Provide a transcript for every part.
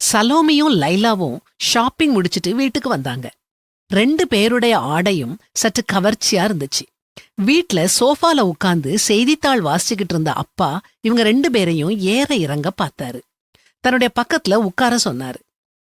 சலோமியும் லைலாவும் shopping முடிச்சிட்டு வீட்டுக்கு வந்தாங்க. ரெண்டு பேருடைய ஆடையும் சற்று கவர்ச்சியா இருந்துச்சு. வீட்ல சோஃபால உட்கார்ந்து செய்தித்தாள் வாசிச்சுக்கிட்டு இருந்த அப்பா இவங்க ரெண்டு பேரையும் ஏற இறங்க பார்த்தாரு. தன்னுடைய பக்கத்துல உட்கார சொன்னாரு.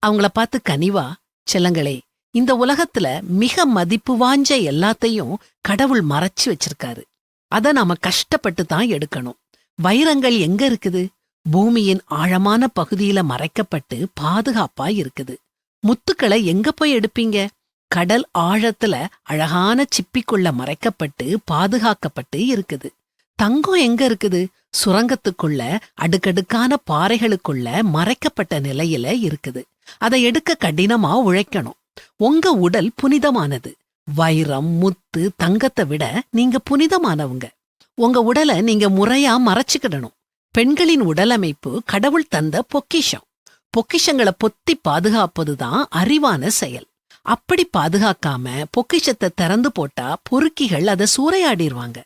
அவங்கள பார்த்து கனிவா செல்லங்களே இந்த உலகத்துல மிக மதிப்பு வாஞ்ச எல்லாத்தையும் கடவுள் மறைச்சு வச்சிருக்காரு. அத நாம கஷ்டப்பட்டு தான் எடுக்கணும். வைரங்கள் எங்க இருக்குது? பூமியின் ஆழமான பகுதியில மறைக்கப்பட்டு பாதுகாப்பா இருக்குது. முத்துக்களை எங்க போய் எடுப்பீங்க? கடல் ஆழத்துல அழகான சிப்பிக்குள்ள மறைக்கப்பட்டு பாதுகாக்கப்பட்டு இருக்குது. தங்கம் எங்க இருக்குது? சுரங்கத்துக்குள்ள அடுக்கடுக்கான பாறைகளுக்குள்ள மறைக்கப்பட்ட நிலையில இருக்குது. அதை எடுக்க கடினமா உழைக்கணும். உங்க உடல் புனிதமானது. வைரம் முத்து தங்கத்தை விட நீங்க புனிதமானவங்க. உங்க உடலை நீங்க முறையா மறைச்சுக்கிடணும். பெண்களின் உடலமைப்பு கடவுள் தந்த பொக்கிஷம். பொக்கிஷங்களை பொத்தி பாதுகாப்பதுதான் அறிவான செயல். அப்படி பாதுகாக்காம பொக்கிஷத்தை திறந்து போட்டா பொறுக்கிகள் அதை சூறையாடிருவாங்க.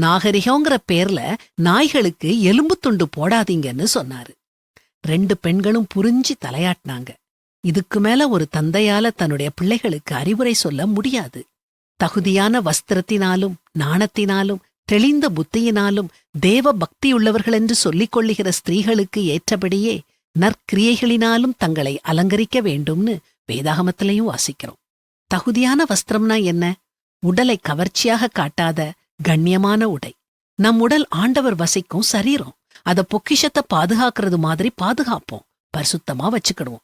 நாகரிகங்கிற பேர்ல நாய்களுக்கு எலும்பு துண்டு போடாதீங்கன்னு சொன்னாரு. ரெண்டு பெண்களும் புரிஞ்சு தலையாட்டினாங்க. இதுக்கு மேல ஒரு தந்தையால தன்னுடைய பிள்ளைகளுக்கு அறிவுரை சொல்ல முடியாது. தகுதியான வஸ்திரத்தினாலும் நாணத்தினாலும் தெளிந்த புத்தியினாலும் தேவ பக்தியுள்ளவர்கள் என்று சொல்லிக் கொள்ளுகிற ஸ்திரீகளுக்கு ஏற்றபடியே நற்கிரியைகளினாலும் தங்களை அலங்கரிக்க வேண்டும்னு வேதாகமத்திலையும் வாசிக்கிறோம். தகுதியான வஸ்திரம்னா என்ன? உடலை கவர்ச்சியாக காட்டாத கண்ணியமான உடை. நம் உடல் ஆண்டவர் வசிக்கும் சரீரம். அத பொக்கிஷத்தை பாதுகாக்கிறது மாதிரி பாதுகாப்போம். பரிசுத்தமா வச்சுக்கிடுவோம்.